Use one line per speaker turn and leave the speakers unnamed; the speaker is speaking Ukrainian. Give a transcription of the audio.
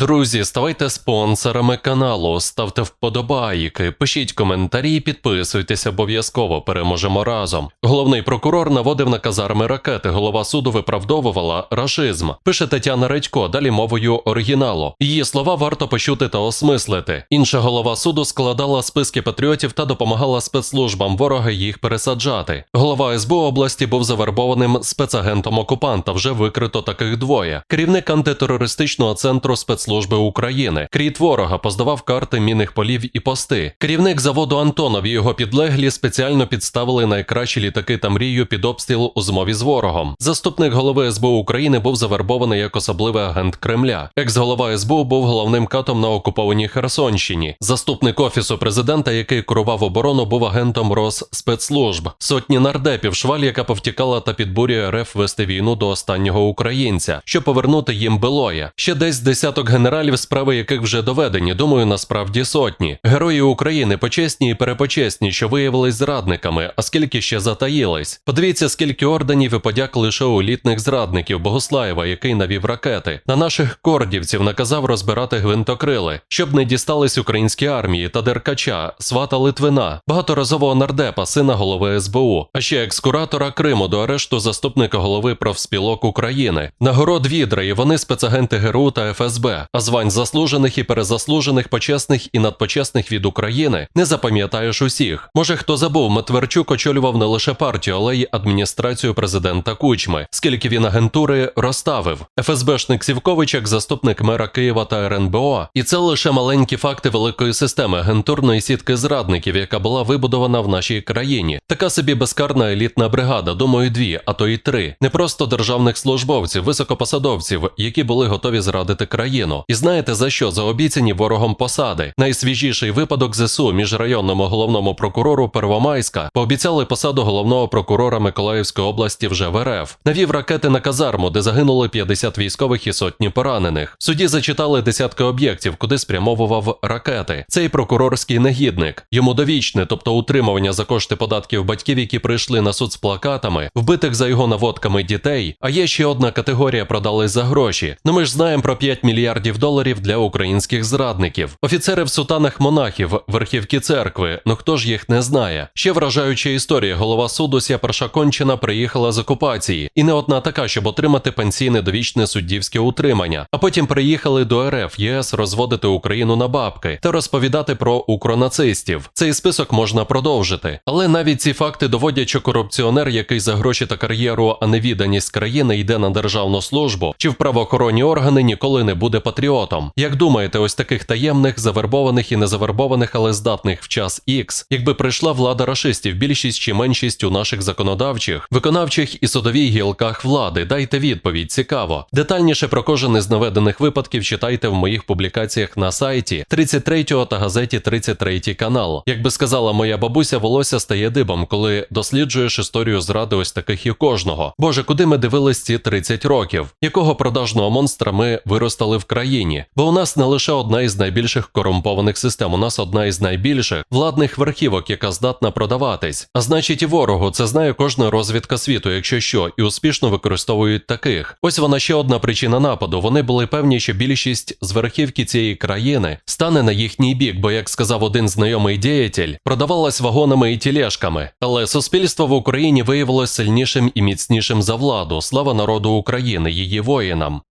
Друзі, ставайте спонсорами каналу, ставте вподобайки, пишіть коментарі, підписуйтесь обов'язково. Переможемо разом. Головний прокурор наводив на казарми ракети. Голова суду виправдовувала рашизм. Пише Тетяна Редько, далі мовою оригіналу. Її слова варто почути та осмислити. Інша голова суду складала списки патріотів та допомагала спецслужбам ворога їх пересаджати. Голова СБУ області був завербованим спецагентом окупанта. Вже викрито таких двоє. Керівник антитерористичного центру спецслужби України. Кріт ворога поздавав карти мінних полів і пости. Керівник заводу Антонов і його підлеглі спеціально підставили найкращі літаки та мрію під обстріл у змові з ворогом. Заступник голови СБУ України був завербований як особливий агент Кремля. Екс-голова СБУ був головним катом на окупованій Херсонщині. Заступник офісу президента, який керував оборону, був агентом Росспецслужб. Сотні нардепів, шваль, яка повтікала та підбурює РФ вести війну до останнього українця, щоб повернути їм Белоя. Ще десь десяток генералів, справи яких вже доведені. Думаю, насправді сотні. Герої України почесні і перепочесні, що виявились зрадниками, а скільки ще затаїлись. Подивіться, скільки орденів і подяк лише у літних зрадників Богослаєва, який навів ракети. На наших кордівців наказав розбирати гвинтокрили, щоб не дістались українській армії та деркача, свата Литвина, багаторазового нардепа, сина голови СБУ, а ще екскуратора Криму до арешту заступника голови профспілок України. Нагород відра, і вони спецагенти ГРУ та ФСБ, а звань заслужених і перезаслужених, почесних і надпочесних від України не запам'ятаєш усіх. Може, хто забув, Матверчук очолював не лише партію, але й адміністрацію президента Кучми, скільки він агентури розставив. ФСБшник Сівкович як заступник мера Києва та РНБО. І це лише маленькі факти великої системи агентурної сітки зрадників, яка була вибудована в нашій країні. Така собі безкарна елітна бригада, думаю, дві, а то й три. Не просто державних службовців, високопосадовців, які були готові зрадити країну. І знаєте за що? За обіцяні ворогом посади. Найсвіжіший випадок ЗСУ міжрайонному головному прокурору Первомайська пообіцяли посаду головного прокурора Миколаївської області вже в РФ. Навів ракети на казарму, де загинули 50 військових і сотні поранених. В Суді зачитали десятки об'єктів, куди спрямовував ракети. Цей прокурорський негідник. Йому довічне, тобто утримування за кошти податків батьків, які прийшли на суд з плакатами, вбитих за його наводками дітей. А є ще одна категорія продались за гроші. Ну ми ж знаємо про 5 мільярдів доларів для українських зрадників. Офіцери в сутанах монахів, верхівки церкви. Ну хто ж їх не знає? Ще вражаюча історія. Голова суду Сяперша Кончина приїхала з окупації, і не одна така, щоб отримати пенсійне довічне суддівське утримання. А потім приїхали до РФ ЄС розводити Україну на бабки та розповідати про укронацистів. Цей список можна продовжити. Але навіть ці факти доводять, що корупціонер, який за гроші та кар'єру, а не відданість країни йде на державну службу чи в правоохоронні органи, ніколи не буде патріотом. Як думаєте, ось таких таємних, завербованих і незавербованих, але здатних в час Ікс, якби прийшла влада рашистів, більшість чи меншість у наших законодавчих, виконавчих і судовій гілках влади, дайте відповідь, цікаво. Детальніше про кожен із наведених випадків читайте в моїх публікаціях на сайті 33-го та газеті 33 канал. Як би сказала моя бабуся, волосся стає дибом, коли досліджуєш історію зради ось таких і кожного. Боже, куди ми дивились ці 30 років? Якого продажного монстра ми виростали в країні? Бо у нас не лише одна із найбільших корумпованих систем, у нас одна із найбільших владних верхівок, яка здатна продаватись. А значить, і ворогу це знає кожна розвідка світу, якщо що, і успішно використовують таких. Ось вона ще одна причина нападу. Вони були певні, що більшість з верхівки цієї країни стане на їхній бік, бо, як сказав один знайомий діятель, продавалась вагонами і тілешками. Але суспільство в Україні виявилось сильнішим і міцнішим за владу. Слава народу України, її воїнам.